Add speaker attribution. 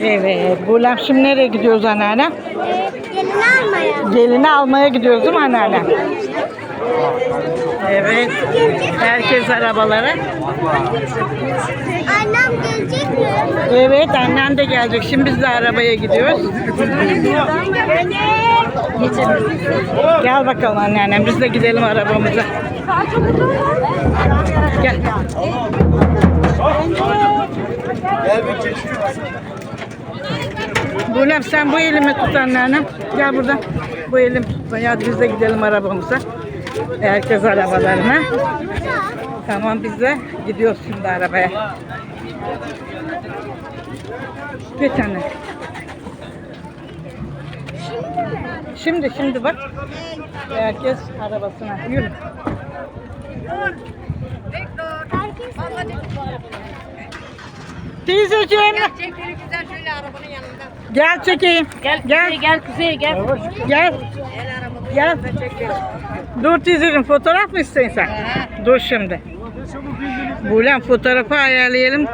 Speaker 1: Evet. Bulem şimdi nereye gidiyoruz anneanne?
Speaker 2: Gelini almaya.
Speaker 1: Gelini almaya gidiyoruz değil mi anneanne? Evet. Herkes arabalara.
Speaker 2: Annem gelecek mi?
Speaker 1: Evet annem de gelecek. Şimdi biz de arabaya gidiyoruz. Gel bakalım anneannem. Biz de gidelim arabamıza. Gel. Bulem sen bu elimi tut anneannem. Gel buradan. Bu elim tut. Hadi biz de gidelim arabamıza. Herkes arabalarına. Tamam biz de gidiyoruz şimdi arabaya. Geç anne. Şimdi şimdi bak. Herkes arabasına. Yürü. Teyzeciğim.
Speaker 3: Çekleri güzel.
Speaker 1: Gel çekeyim.
Speaker 3: Gel
Speaker 1: Gel.
Speaker 3: gel gel kuzey gel.
Speaker 1: Gel. Gel. Dur teyzeciğim fotoğraf mı istiyorsun sen? Dur şimdi. Bulan fotoğrafı ayarlayalım.